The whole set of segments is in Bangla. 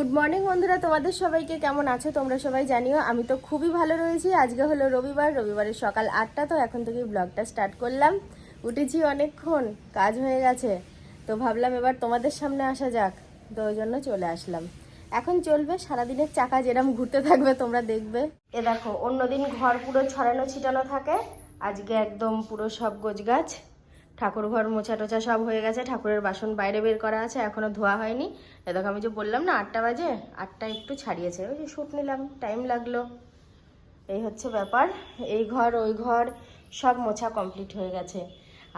গুড মর্নিং বন্ধুরা। তোমাদের সবাইকে কেমন আছো? তোমরা সবাই জানিও, আমি তো খুবই ভালো রয়েছি। আজকে হলো রবিবার। রবিবারের সকাল আটটা, তো এখন থেকেই ব্লগটা স্টার্ট করলাম। উঠেছি অনেকক্ষণ, কাজ হয়ে গেছে। তো ভাবলাম এবার তোমাদের সামনে আসা যাক, তো ওই জন্য চলে আসলাম। এখন চলবে, সারাদিনের চাকা যেরম ঘুরতে থাকবে, তোমরা দেখবে। এ দেখো, অন্যদিন ঘর পুরো ছড়ানো ছিটানো থাকে। আজকে একদম পুরো সব গোছগাছ। ঠাকুর ঘর মোছা টোছা সব হয়ে গেছে ঠাকুরের বাসন বাইরে বের করা আছে এখনও ধোয়া হয়নি। এ দেখো আমি যে বললাম না আটটা বাজে আটটা একটু ছাড়িয়েছে ওই যে শ্যুট নিলাম টাইম লাগল। এই হচ্ছে ব্যাপার এই ঘর ওই ঘর সব মোছা কমপ্লিট হয়ে গেছে।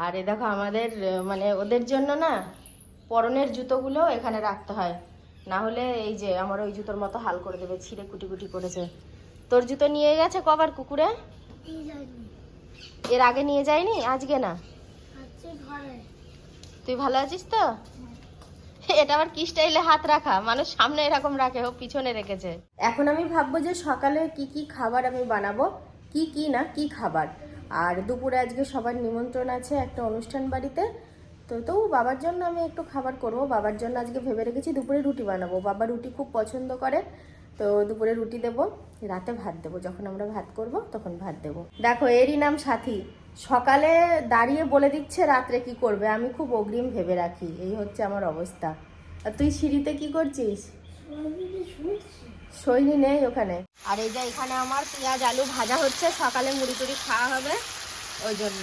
আর এ দেখো আমাদের মানে ওদের জন্য না পরনের জুতোগুলো এখানে রাখতে হয়। না হলে এই যে আমার ওই জুতোর মতো হাল করে দেবে ছিঁড়ে কুটি কুটি করেছে। তোর জুতো নিয়ে গেছে কবার কুকুরে? এর আগে নিয়ে যায়নি? আজকে না? তুই ভালো আছিস তো? এটা আবার কি স্টাইলে হাত রাখা? মানুষ সামনে এরকম রাখে ও পিছনে রেখেছে। এখন আমি ভাববো যে সকালে কি কি খাবার আমি বানাবো কি কি না কি খাবার। আর দুপুরে আজকে সবার নিমন্ত্রণ আছে একটা অনুষ্ঠান বাড়িতে তো তবু বাবার জন্য আমি একটু খাবার করব। বাবার জন্য আজকে ভেবে রেখেছি দুপুরে রুটি বানাবো। বাবা রুটি খুব পছন্দ করে তো দুপুরে রুটি দেব, রাতে ভাত দেবো। যখন আমরা ভাত করব, তখন ভাত দেবো। দেখো, এরই নাম সাথী। সকালে দাঁড়িয়ে বলে দিচ্ছে, রাত্রে কি করবে? আমি খুব অগ্রিম ভেবে রাখি। এই হচ্ছে আমার অবস্থা। আর তুই সিঁড়িতে কি করছিস? সৈনি নেই ওখানে। আর এই যে এখানে আমার পেঁয়াজ, আলু ভাজা হচ্ছে। সকালে মুড়ি টুড়ি খাওয়া হবে ওই জন্য।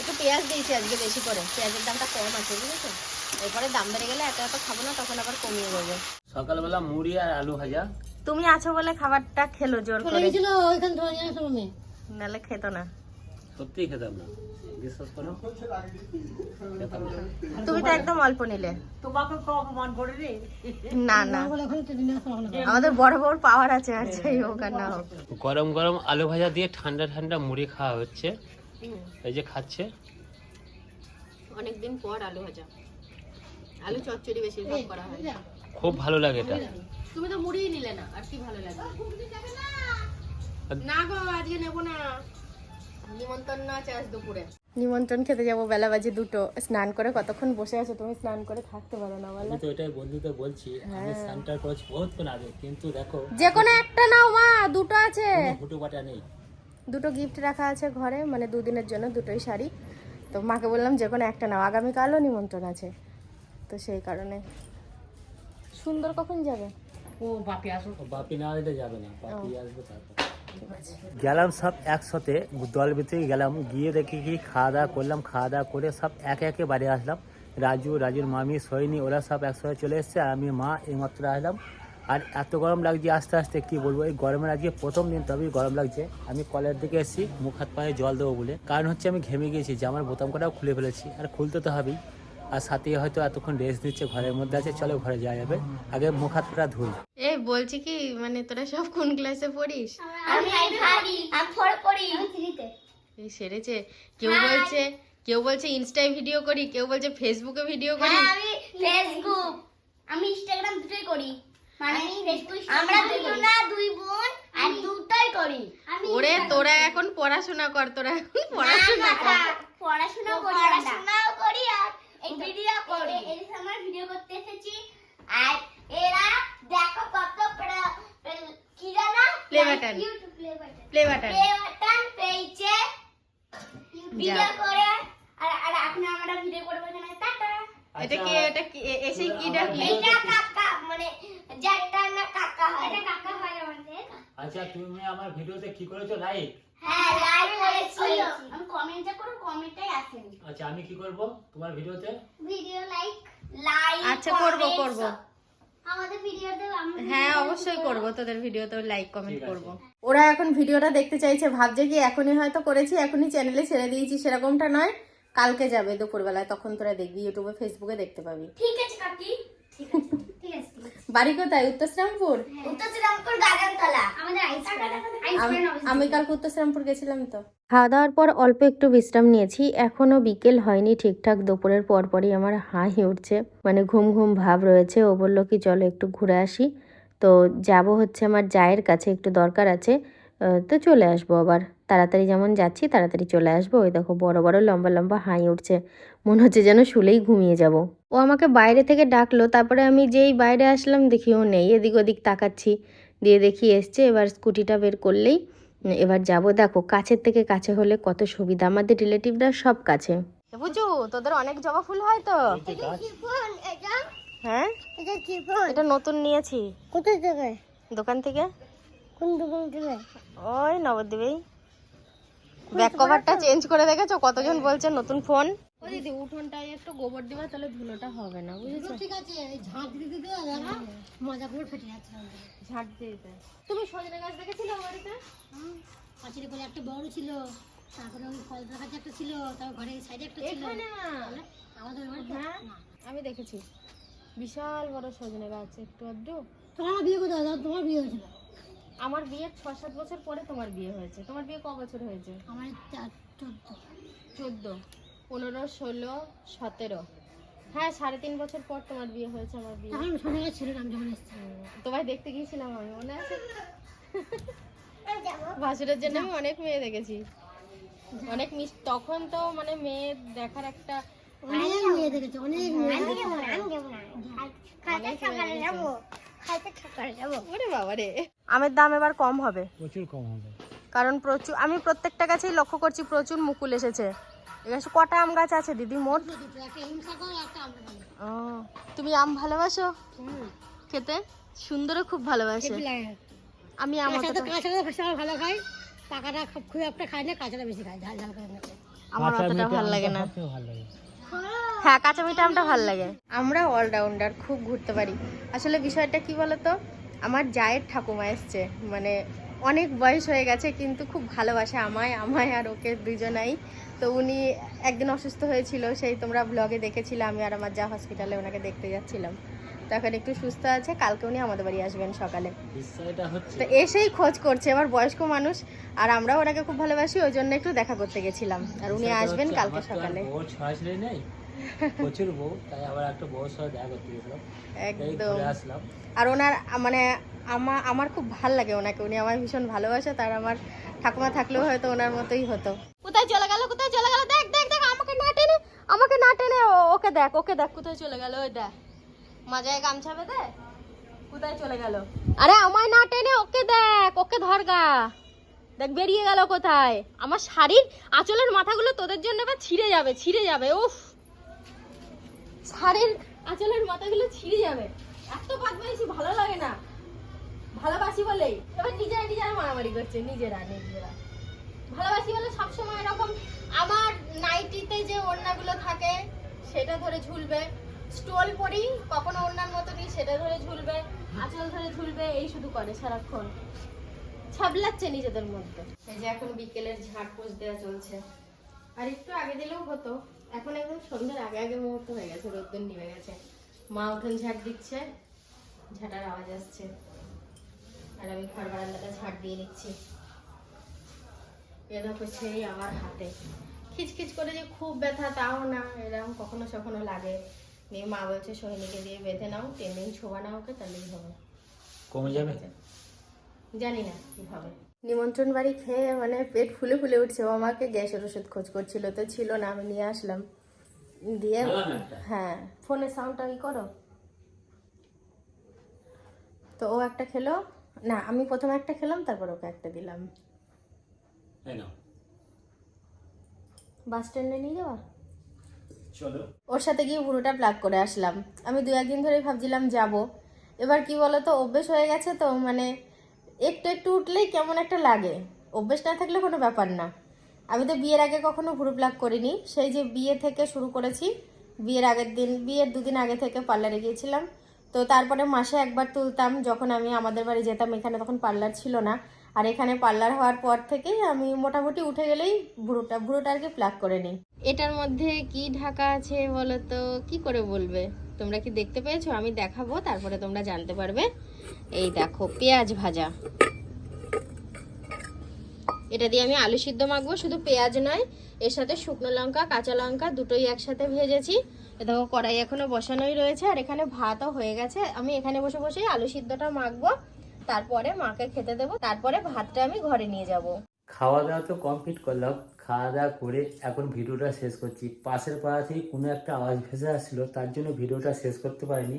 একটু পেঁয়াজ দিয়েছি আজকে বেশি করে। পেঁয়াজের দামটা কম আছে, বুঝেছ? এরপরে দাম বেড়ে গেলে এত এত খাব না, তখন আবার কমিয়ে দেবে। সকালবেলা মুড়ি আর আলু ভাজা। তুমি আছো বলে খাবারটা খেলো জোর করে। ওইখান থেকে নিয়ে আসো আমি নাহলে খেতো না। সত্যিই খেতাম না। বিশ্বাস করো। তুমি তো একদম অল্প নিলে। তোমাকে তো অপমান করে রে না। না আমাদের বড় বড় পাওয়ার আছে আর যাই হোক আর না হোক। গরম গরম আলু ভাজা দিয়ে ঠান্ডা ঠান্ডা মুড়ি খাওয়া হচ্ছে। এই যে খাচ্ছে। অনেকদিন পর আলু ভাজা। আলু চচ্চড়ি বেশিরভাগ করা হয়। খুব ভালো লাগে এটা। তুমি তো মুড়িই নিলে না আর কি ভালো লাগে? না গো আজকে নেব না। নিমন্ত্রণ আছে আজ দুপুরে। নিমন্ত্রণ খেতে যাব বেলা বাজে দুটো। স্নান করে কতক্ষণ বসে আছো? তুমি স্নান করে থাকতে পারো না বলো। তো এটাই বন্ধুদের বলছি আমি স্নানটা করেছি বহুতক্ষণ আগে কিন্তু দেখো যে কোনো একটা নাও মা দুটো আছে। হুটু বাটা নেই। দুটো গিফট রাখা আছে ঘরে মানে দুদিনের জন্য দুটোই শাড়ি। তো মাকে বললাম যে কোনো একটা নাও আগামীকালও নিমন্ত্রণ আছে। তো সেই কারণে সুন্দর কখন যাবে? ও বাপি আসো ও বাপি না হলে যাবে না। বাপি আসবে তারপর। গেলাম সব একসাথে দল ভিতরে গেলাম। গিয়ে দেখি কি খাওয়া দাওয়া করলাম খাওয়া দাওয়া করে সব একে একে বাড়ি আসলাম। রাজু রাজুর মামি সৈনি ওরা সব একসাথে চলে এসছে আর আমি মা এইমাত্র আসলাম। আর এত গরম লাগছে আস্তে আস্তে কি বলব? এই গরমের আজকে প্রথম দিন তবেই গরম লাগছে। আমি কলের দিকে এসেছি মুখ হাত পায়ে জল দেবো বলে। কারণ হচ্ছে আমি ঘেমে গিয়েছি জামার বোতাম কটাও খুলে ফেলেছি। আর খুলতে তো হবেই। আর সাথে হয়তো এতক্ষণ রেস্ট দিচ্ছে ঘরের মধ্যে আছে চলো ঘরে যাওয়া যাবে। আগে মুখ হাত পা ধুই। এই বলছি কি মানে তোরা সব কোন ক্লাসে পড়িস? আমি ভাবি আমি আমি এই সেরেছে। কেউ বলছে কেউ বলছে ইনস্টায় ভিডিও করি কেউ বলছে ফেসবুকে ভিডিও করি। হ্যাঁ আমি ফেসবুক আমি ইনস্টাগ্রাম দুটোই করি। মানে আমরা দুটো না দুই বোন আর দুটোই করি। ওরে তোরা এখন পড়াশোনা কর তোরা এখন পড়াশোনা কর পড়াশোনা করি পড়াশোনাও করি আর ভিডিও করি এই সময় ভিডিও করতে এসেছি আর এরা দেখো কত প্র- প্র- কি জানো Play button. YouTube play button play button play button পেয়েছে ভিডিও করে আর আর এখন আমরা ভিডিও করব এখানে টাটা এটা কি এটা কি এ- এসে কি ডাকলি এটা কাকা মানে যাটা না কাকা হয়। এটা কাকা হয় আমাদের। আচ্ছা তুমি আমার ভিডিওতে কি করেছ? লাইক হ্যাঁ লাইক করেছি। আমি কমেন্টে করব কমেন্টই আসেনি। আচ্ছা আমি কি করব তোমার ভিডিওতে? ভিডিও লাইক লাইক আচ্ছা, করব, করব। আমাদের ভিডিওতে হ্যাঁ অবশ্যই করব। তোদের ভিডিওতে লাইক কমেন্ট করব। ওরা এখন ভিডিওটা দেখতে চাইছে ভাবছে কি এখনই হয়তো করেছি এখনই চ্যানেলে ছেড়ে দিয়েছি সেরকমটা নয়। কালকে যাবে দুপুরবেলায় তখন তোরা দেখবি ইউটিউবে ফেসবুকে দেখতে পাবি। ঠিক আছে কাকি। ঠিক আছে ঠিক আছে বাড়ি কোথায়? উত্তর শ্রীরামপুর আইসক্রিম আমি কালকে উত্তর শ্রীরামপুর গেছিলাম তো। খাওয়া দাওয়ার পর অল্প একটু বিশ্রাম নিয়েছি। এখনও বিকেল হয়নি ঠিকঠাক দুপুরের পর পরই আমার হাঁহি উঠছে। মানে ঘুম ঘুম ভাব রয়েছে। ও বলল কি চলো একটু ঘুরে আসি। তো যাব হচ্ছে আমার জায়ের কাছে একটু দরকার আছে। তো চলে আসব আবার। তাড়াতাড়ি যেমন যাচ্ছি তাড়াতাড়ি চলে আসব। ওই দেখো বড় বড় লম্বা লম্বা হাই উঠছে। মনে হচ্ছে যেন শুলেই ঘুমিয়ে যাব। ও আমাকে বাইরে থেকে ডাকলো তারপরে আমি যেই বাইরে আসলাম দেখি ও নেই। এদিক ওদিক তাকাচ্ছি দিয়ে দেখি এসছে। এবার স্কুটিটা বের করলেই এবার যাব। দেখো কাছের থেকে কাছে হলে কত সুবিধা। আমাদের রিলেটিভরা সব কাছে। বুঝু তোদের অনেক জবা ফুল হয় তো? হ্যাঁ? এটা এটা নতুন নিয়েছি। কোথায় থেকে? দোকান থেকে? কোন দোকান থেকে? ওই নবদ্বীপেই ব্যাক কভারটা চেঞ্জ করে দেখেছ? কতজন বলছে নতুন ফোন ও দিদি উঠোনটায় একটু গোবর দিবা তাহলে ধুলোটা হবে না বুঝেছ? ঠিক আছে ঝাঁট দিতে দিতে দাদা মজা করে ফেটে যাচ্ছে দিয়ে দিতে। তুমি সজনে গাছ দেখেছিলে বাড়িতে? পাঁচিলে করে একটা বড় ছিল তারপরে ওই ফল গাছ একটা ছিল তারপর ঘরে সাইডে একটা ছিল। এখানে আমাদের বাড়িতে? হ্যাঁ? আমি দেখেছি। বিশাল বড় সজনে গাছ একটু আধটু। তোমার বিয়ে কোথায়? দাদা তোমার বিয়ে হয়েছিল। আমার বিয়ে ছ সাত বছর পরে তোমার বিয়ে হয়েছে। তোমার বিয়ে ক বছর হয়েছে? আমার চার চোদ্দ। চোদ্দ। পনেরো ষোলো সতেরো। হ্যাঁ সাড়ে তিন বছর পর তোমার বিয়ে হয়েছে আমার বিয়ে। আমি যখন তোমায় দেখতে গিয়েছিলাম আমি মনে আছে? ভাসুরের জন্য আমি অনেক মেয়ে দেখেছি। অনেক মিস তখন তো মানে মেয়ে দেখার একটা অনেক মেয়ে দেখেছে অনেক মেয়ে ওরে বাবা রে আমের দাম এবার কম হবে। প্রচুর কম হবে। কারণ প্রচুর আমি প্রত্যেকটা গাছেই লক্ষ্য করছি প্রচুর মুকুল এসেছে। এখানে কটা আম গাছ আছে দিদি? মোট? ও তুমি আম ভালোবাসো? খেতে? সুন্দরও খুব ভালোবাসে। আমি আম অতটা- ভালো খাই। পাকাটা খুব খুব একটা খাই না কাঁচাটা বেশি খাই ঝাল ঝাল করে আমার অতটা ভালো লাগে না। ভালো লাগে। হ্যাঁ কাঁচা মিঠা আমটা ভালো লাগে। আমরা অলরাউন্ডার খুব ঘুরতে পারি। আসলে বিষয়টা কি বলতো? আমার জায়ের ঠাকুমা এসছে মানে অনেক বয়স হয়ে গেছে কিন্তু খুব ভালোবাসে আমায় আমায় আর ওকে দুজনাই। তো উনি একদিন অসুস্থ হয়েছিল সেই তোমরা ব্লগে দেখেছিলে আমি আর আমার যা হসপিটালে ওনাকে দেখতে যাচ্ছিলাম। তো এখন একটু সুস্থ আছে কালকে উনি আমাদের বাড়ি আসবেন সকালে। তো এসেই খোঁজ করছে এবার বয়স্ক মানুষ আর আমরাও ওনাকে খুব ভালোবাসি ওই জন্য একটু দেখা করতে গেছিলাম। আর উনি আসবেন কালকে আমার সকালে। প্রচুর বউ তাই আবার একটা বউর সাথে দেখা করতে গেছিলাম। একদম। আসলাম। আর ওনার মানে আমার আমার খুব ভালো লাগে ওনাকে। উনি আমার ভীষণ ভালোবাসে তার আমার ঠাকুমা থাকলেও হয়তো ওনার মতোই হতো। কোথায় চলে গেল কোথায় চলে গেল? দেখ দেখ দেখ আমাকে না টেনে আমাকে না টেনে ও- ওকে দেখ ওকে দেখ কোথায় চলে গেল ওই দেখ। মাজায় গামছা বেঁধে কোথায় চলে গেল? আরে আমায় না টেনে ওকে দেখ ওকে ধরগা। দেখ বেরিয়ে গেল কোথায়? আমার শাড়ির আঁচলের মাথাগুলো তোদের জন্য এবার ছিঁড়ে যাবে ছিঁড়ে যাবে উফ। শাড়ির আঁচলের মাথাগুলো ছিঁড়ে যাবে। এত বদমাইশি, ভালো লাগে না। ভালোবাসি বলেই। এবার নিজেরা নিজেরা মারামারি করছে, নিজেরা নিজেরা। ভালোবাসি বলে সবসময় এরকম আমার নাইটিতে যে ওড়নাগুলো থাকে, সেটা ধরে ঝুলবে। স্টোল পরি কখনো ওড়নার মতো মতনই সেটা ধরে ঝুলবে। আঁচল ধরে ঝুলবে, এই শুধু করে সারাক্ষণ। ছাবলাচ্ছে নিজেদের মধ্যে। এই যে এখন বিকেলের ঝাড় পোষ দেওয়া চলছে। আর একটু আগে দিলেও হতো। এখন একদম সন্ধ্যের আগে আগে মুহূর্ত হয়ে গেছে রোদ্দুর নেমে গেছে। মা উঠোন ঝাড় দিচ্ছে ঝাঁটার আওয়াজ আসছে। আর আমি ঘর বারান্দাটা ঝাড় দিয়ে নিচ্ছি। এ দেখো সেই আমার হাতে। খিচখিচ করে যে খুব ব্যথা তাও না এরকম কখনো সখনো লাগে। নিয়ে মা বলছে সোহিনীকে দিয়ে বেঁধে নাও তিন দিন ছোবা নাও ওকে তাহলেই হবে। কমে যাবে? জানি না কি হবে। নিমন্ত্রণ বাড়ি খেয়ে মানে পেট ফুলে ফুলে উঠছে। ও আমাকে গ্যাসের ওষুধ খোঁজ করছিল তো ছিল না আমি নিয়ে আসলাম। দিয়ে হ্যাঁ ফোনের সাউন্ডটা ই করো? তো ও একটা খেলো। না আমি প্রথমে একটা খেলাম তারপর ওকে একটা দিলাম। বাস স্ট্যান্ডে নিয়ে যাওয়া? চলো। ওর সাথে গিয়ে পুরোটা প্লাগ করে আসলাম। আমি দু একদিন ধরেই ভাবছিলাম যাব। এবার কি বলতো অভ্যেস হয়ে গেছে তো মানে একটু একটু উঠলেই কেমন একটা লাগে। অভ্যেস না থাকলে কোনো ব্যাপার না। আমি তো বিয়ের আগে কখনো ভুরু প্লাগ করিনি। সেই যে বিয়ে থেকে শুরু করেছি, বিয়ের আগের দিন, বিয়ের দুদিন আগে থেকে পার্লারে গিয়েছিলাম। তো তারপরে মাসে একবার তুলতাম, যখন আমি আমাদের বাড়ি যেতাম, এখানে তখন পার্লার ছিল না। আর এখানে পার্লার হওয়ার পর থেকেই আমি মোটামুটি উঠে গেলেই ভুরুটা ভুরুটা আর কি প্লাগ করে নিই। এটার মধ্যে কি ঢাকা আছে বলো তো? কি করে বলবে? তোমরা কি দেখতে পেয়েছ? আমি দেখাবো, তারপরে তোমরা জানতে পারবে। এই দেখো, পেঁয়াজ ভাজা। এটা দিয়ে আমি আলু সিদ্ধ মাখবো, শুধু পেঁয়াজ নয়, এর সাথে শুকনো লঙ্কা, কাঁচা লঙ্কা দুটোই একসাথে ভেজেছি। দেখো, কড়াই এখনও বসানোই রয়েছে, আর এখানে ভাতও হয়ে গেছে। আমি এখানে বসে বসেই আলু সিদ্ধটা মাখবো, তারপরে মাকে খেতে দেবো, তারপরে ভাতটা আমি ঘরে নিয়ে যাব। খাওয়া দাওয়া তো কমপ্লিট করলাম খাওয়া দাওয়া করে এখন ভিডিওটা শেষ করছি। পাশের পাড়া থেকে কোনো একটা আওয়াজ ভেসে আসছিল, তার জন্য ভিডিওটা শেষ করতে পারিনি।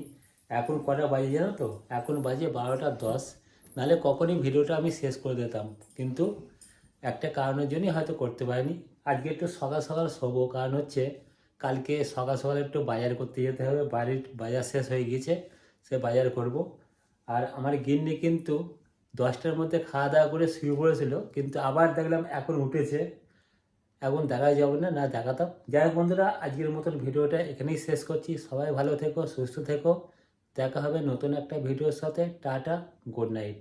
এখন কটা বাজে জানো তো? এখন বাজে বারোটা দশ। নাহলে কখনই ভিডিওটা আমি শেষ করে দিতাম। কিন্তু একটা কারণের জন্যই হয়তো করতে পারিনি। আজকে একটু সকাল সকাল শোবো। কারণ হচ্ছে কালকে সকাল সকাল একটু বাজার করতে যেতে হবে। বাড়ির বাজার শেষ হয়ে গিয়েছে, সে বাজার করব। আর আমার গিন্নি কিন্তু দশটার মধ্যে খাওয়া দাওয়া করে শুয়ে পড়েছিল। কিন্তু আবার দেখলাম এখন উঠেছে। এখন দেখা যাবে না না দেখাতাম। যাই হোক বন্ধুরা, আজকের মতন ভিডিওটা এখানেই শেষ করছি। সবাই ভালো থেকো, সুস্থ থেকো। দেখা হবে নতুন একটা ভিডিওর সাথে। Tata good night.